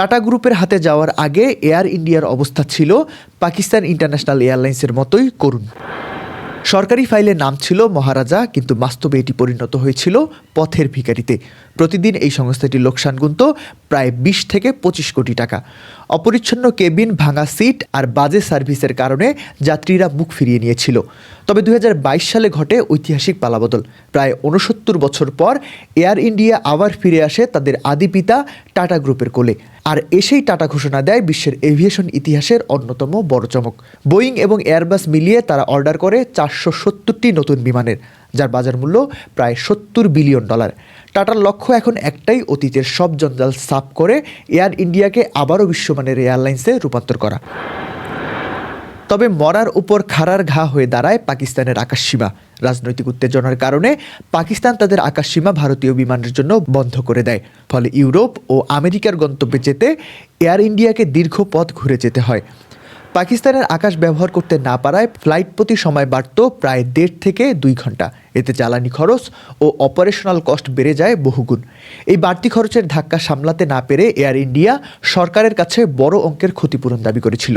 Tata গ্রুপের হাতে যাওয়ার আগে এয়ার ইন্ডিয়ার অবস্থা ছিল পাকিস্তান ইন্টারন্যাশনাল এয়ারলাইন্সের মতোই করুন সরকারি ফাইলে নাম ছিল মহারাজা, কিন্তু বাস্তবে এটি পরিণত হয়েছিল পথের ভিখারিতে। প্রতিদিন এই সংস্থাটির লোকসান গুনত প্রায় বিশ থেকে পঁচিশ কোটি টাকা। অপরিচ্ছন্ন কেবিন, ভাঙা সিট আর বাজে সার্ভিসের কারণে যাত্রীরা মুখ ফিরিয়ে নিয়েছিল। তবে দুই হাজার বাইশ সালে ঘটে ঐতিহাসিক পালাবদল। প্রায় উনসত্তর বছর পর এয়ার ইন্ডিয়া আবার ফিরে আসে তাদের আদি পিতা টাটা গ্রুপের কোলে। আর এসেই টাটা ঘোষণা দেয় বিশ্বের এভিয়েশন ইতিহাসের অন্যতম বড় চমক। বোয়িং এবং এয়ারবাস মিলিয়ে তারা অর্ডার করে চারশো সত্তরটি নতুন বিমানের, যার বাজার মূল্য প্রায় সত্তর বিলিয়ন ডলার। টাটার লক্ষ্য এখন একটাই, অতীতের সব জঞ্জাল সাফ করে এয়ার ইন্ডিয়াকে আবারও বিশ্বমানের এয়ারলাইন্সে রূপান্তর করা। তবে মরার উপর খাড়ার ঘা হয়ে দাঁড়ায় পাকিস্তানের আকাশসীমা রাজনৈতিক উত্তেজনার কারণে পাকিস্তান তাদের আকাশসীমা ভারতীয় বিমানের জন্য বন্ধ করে দেয়। ফলে ইউরোপ ও আমেরিকার গন্তব্যে যেতে এয়ার ইন্ডিয়াকে দীর্ঘ পথ ঘুরে যেতে হয়। পাকিস্তানের আকাশ ব্যবহার করতে না পারায় ফ্লাইট প্রতি সময় বাড়ত প্রায় দেড় থেকে দুই ঘণ্টা। এতে জ্বালানি খরচ ও অপারেশনাল কস্ট বেড়ে যায় বহুগুণ। এই বাড়তি খরচের ধাক্কা সামলাতে না পেরে এয়ার ইন্ডিয়া সরকারের কাছে বড় অঙ্কের ক্ষতিপূরণ দাবি করেছিল।